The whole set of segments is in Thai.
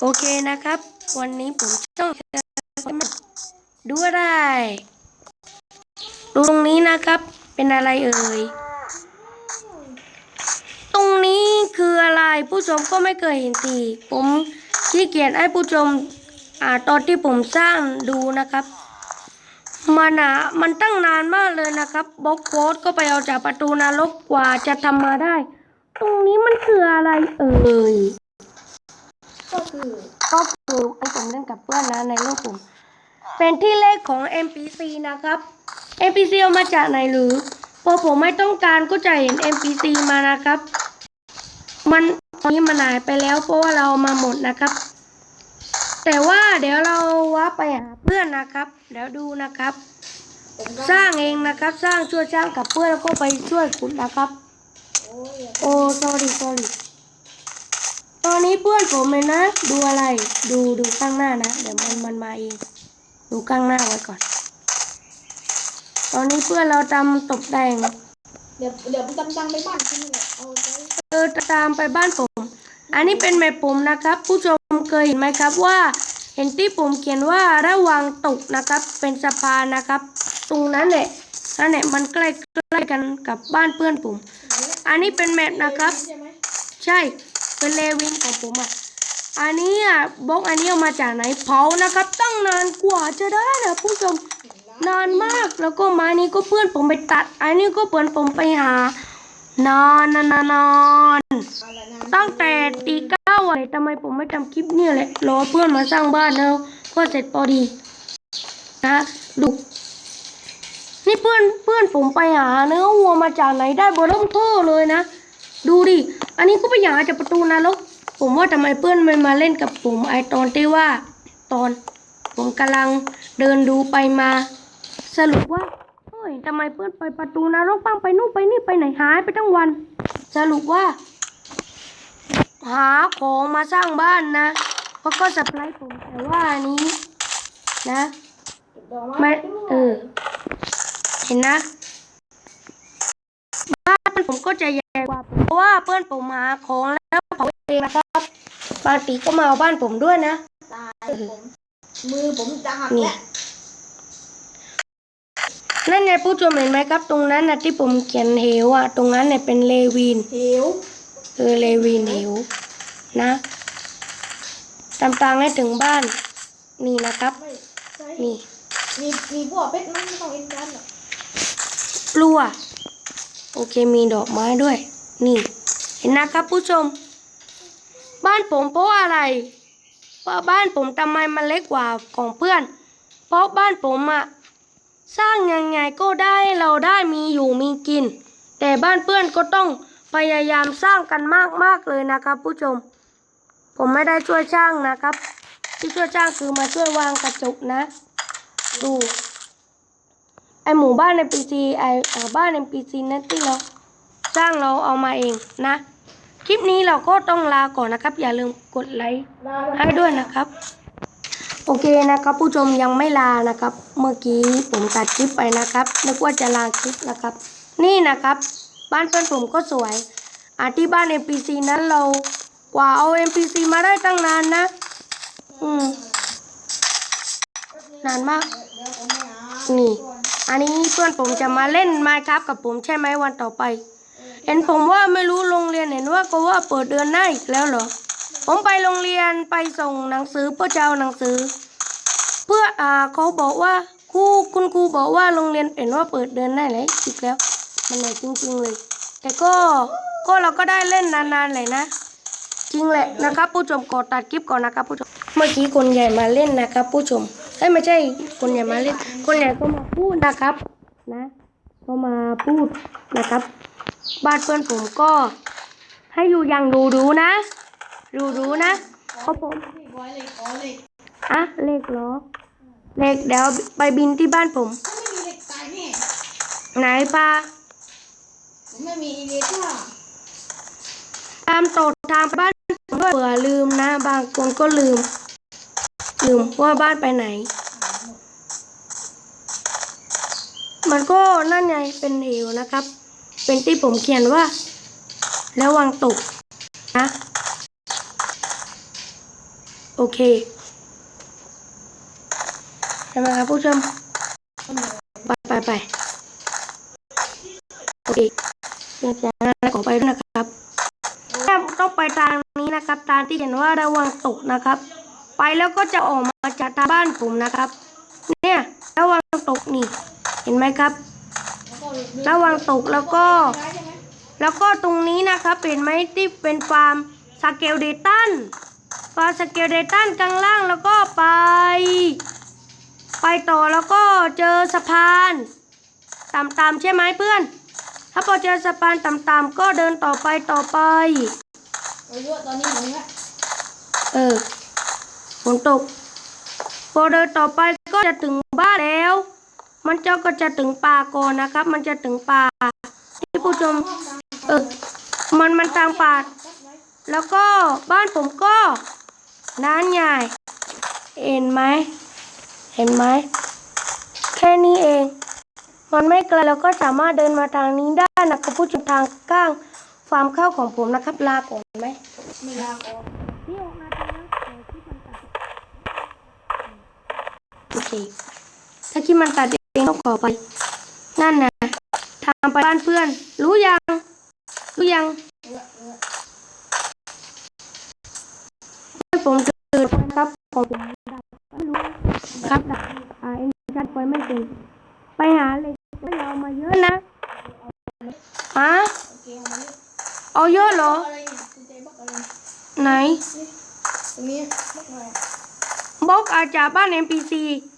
โอเคนะครับ วันนี้ผมต้องดูอะไร ดูตรงนี้นะครับ เป็นอะไรเอ่ย ตรงนี้คืออะไรผู้ชมก็ไม่เคยเห็นทีผมขี้เกียจให้ผู้ชมอ่าตอนที่ผมสร้างดูนะครับ มันอะมันตั้งนานมากเลยนะครับบล็อกโค้ดก็ไปเอาจากประตูนรกกว่าจะทำมาได้ ตรงนี้มันคืออะไรเอ่ย ก็คือก็คือไอ้ผมเล่นกับเพื่อนนะในโลกผมเป็นที่เลขของ NPC นะครับ NPC เอามาจากไหนหรือพอผมไม่ต้องการก็จะเห็น NPC มานะครับ มันตอนนี้มันหายไปแล้วเพราะว่าเรามาหมดนะครับ แต่ว่าเดี๋ยวเราว่าไปหาเพื่อนนะครับเดี๋ยวดูนะครับ สร้างเองนะครับ สร้างช่วยสร้างกับเพื่อนแล้วก็ไปช่วยขุดนะครับ โอ้ยโอ้ sorry sorry อนนี้เพื่อนผมเลยนะ ดูอะไร ดูดูข้างหน้านะ เดี๋ยวมันมันมาเอง ดูข้างหน้าไว้ก่อน ตอนนี้เพื่อนเราทำตกแต่ง เดี๋ยวเดี๋ยวผมจำจังไปบ้านที่นี่แหละเอาไว้เออตามไปบ้านผม อันนี้เป็นแมปผมนะครับ ผู้ชมเคยเห็นไหมครับว่า เห็นที่ผมเขียนว่าระวังตกนะครับ เป็นสะพานนะครับ ตรงนั้นแหละนั่นแหละมันใกล้ใกล้กันกับบ้านเพื่อนผม อันนี้เป็นแมปนะครับ ใช่ไหมใช่ เป็นเลวินของผมอะอันนี้อะบล็อกอันนี้เอามาจากไหนเผานะครับ ตั้งนานกว่าจะได้นะผู้ชมนานมากแล้วก็ไมานี้ก็เพื่อนผมไปตัด อันนี้ก็เพื่อนผมไปหานานนานนานนานอะไรนะตั้งแต่ตีเก้าอะทำไมผมไม่ทำคลิปเนี่ยแหละรอเพื่อนมาสร้างบ้านแล้วก็เสร็จพอดีนะดูนี่เพื่อนเพื่อนผมไปหาเนื้อวัวมาจากไหนได้เบอร์เริ่มโท่เลยนะ ดูดิ อันนี้ก็ไปหาจากประตูนรกผมว่าทำไมเพื่อนไม่มาเล่นกับผมไอตอนที่ว่า ตอนผมกำลังเดินดูไปมา สรุปว่าเฮ้ยทำไมเพื่อนไปประตูนรกบ้างไปนู่นไปนี่ไปไหนหายไปทั้งวัน สรุปว่า หาของมาสร้างบ้านนะเพราะก็สปายผมแต่ว่าอันนี้ นะไม่เออเห็นนะบ้านผมก็จะ ว่าผมเพราะว่าเพื่อนผมหาของแล้วเผาเองนะครับบางปีก็มาเอาบ้านผมด้วยนะตายผมมือผมจะหักนี่แล้วนั่นไงผู้ชมเห็นไหมครับ ตรงนั้นนะที่ผมเขียนเหวอะ ตรงนั้นเนี่ยเป็นเลวินเหวเออเลวินเหวนะตามทางให้ถึงบ้าน นี่นะครับไม่ใช่นี่มีมีพวกเป็ดมันไม่ต้องเอ็นกันหรอกปลัว โอเคมีดอกไม้ด้วย นี่ เห็นนะครับผู้ชม บ้านผมเพราะอะไรเพราะบ้านผมทำไมมันเล็กกว่าของเพื่อน เพราะบ้านผมอะสร้างยังไงก็ได้เราได้มีอยู่มีกิน แต่บ้านเพื่อนก็ต้องพยายามสร้างกันมากๆเลยนะครับ ผู้ชม ผมไม่ได้ช่วยช่างนะครับ ที่ช่วยช่างคือมาช่วยวางกระจกนะ ดู หมู่บ้านในปีซีไอบ้านในปีซีนั่นที่เราสร้างเราเอามาเองนะ คลิปนี้เราก็ต้องลาก่อนนะครับ อย่าลืมกดไลค์ให้ด้วยนะครับ โอเคนะครับ ผู้ชมยังไม่ลานะครับ เมื่อกี้ผมตัดคลิปไปนะครับนึกว่าจะลาคลิปนะครับ นี่นะครับ บ้านเพื่อนผมก็สวยอาที่บ้าน NPC นั้นเรากว่าเอา NPC มาได้ตั้งนานนะ อืม นานมาก นี่ อันนี้เพื่อนผมจะมาเล่นไมค์ครับกับผมใช่ไหมวันต่อไป เห็นผมว่าไม่รู้โรงเรียนเห็นว่าก็ว่าเปิดเดือนหน้าอีกแล้วเหรอ ผมไปโรงเรียนไปส่งหนังสือเพื่อจะเอาหนังสือ เพื่ออ่าเขาบอกว่าครูคุณครูบอกว่าโรงเรียนเห็นว่าเปิดเดือนหน้าแล้วอีกแล้ว มันเลยจริงๆเลย แต่ก็ก็เราก็ได้เล่นนานๆเลยนะ จริงแหละนะครับผู้ชมกดตัดคลิปก่อนนะครับผู้ชม เมื่อกี้คนใหญ่มาเล่นนะครับผู้ชม เอ้ยไม่ใช่คนใหญ่มาเล่นคนใหญ่ก็มาพูดนะครับ นะก็มาพูดนะครับ บ้านเพื่อนผมก็ ให้อยู่อย่างดูดูๆนะดูดูๆนะเพราะผมพี่บอยเลยขอเลยอะเลขเหรอเลขเดี๋ยวไปบินที่บ้านผมถ้าไม่มีเหล็กตายแน่ไหนปลาผมไม่มีอีเดต้าตามตดทางไปบ้านผมด้วยเผื่อลืมนะ บางคนก็ลืม ลืมว่าบ้านไปไหน มันก็นั่นไงเป็นเหวนะครับ เป็นที่ผมเขียนว่าแล้ววางตกนะ โอเคใช่ไหมครับผู้ชม ไปไปไปโอเคเดี๋ยวจะขอไปด้วยนะครับต้องไปทางนี้นะครับ ทางที่เห็นว่าระวังตกนะครับ ไปแล้วก็จะออกมาจากทางบ้านผมนะครับ เนี่ยระวังตกนี่ เห็นไหมครับแล้วก็เดินระวังตกแล้วก็ได้ใช่ไหมแล้วก็ตรงนี้นะครับเห็นไหมที่เป็นฟาร์มสเกลเดตันฟาร์มสเกลเดตันกลางล่างแล้วก็ไป ไปต่อแล้วก็เจอสะพานต่ำๆใช่ไหมเพื่อน ถ้าพอเจอสะพานต่ำๆก็เดินต่อไปต่อไปเอาเยอะตอนนี้หนูละเออฝ นตก พอเดินต่อไปก็จะถึงบ้านแล้ว มันเจ้าก็จะถึงป่าก่อนนะครับ มันจะถึงป่าที่ผู้ชม เออ มันมันทางป่าจัดไว้แล้วก็บ้านผมก็น้านใหญ่ เห็นไหม เห็นไหม แค่นี้เอง มันไม่ไกลเราก็สามารถเดินมาทางนี้ได้นะครับผู้ชมทางก้างฟาร์มข้าวของผมนะครับ ลาก่อนไหมไม่ลาก่อนนี่ออกมาทางนั้น เดี๋ยวที่มันตัดโอเคถ้าคิดมันตัดเองต้องขอไป นั่นนะทางไปบ้านเพื่อน รู้ยัง รู้ยังเออเออให้ผมตื่นครับขอผมรู้ครับดับอ่าเอ็นชัดไฟไม่เป็นไปหาเล็กไม่เอามาเยอะนะฮะเอาเยอะเหรอ ไหนบล็อกอาจากบ้าน NPC อ๋อโ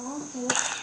ห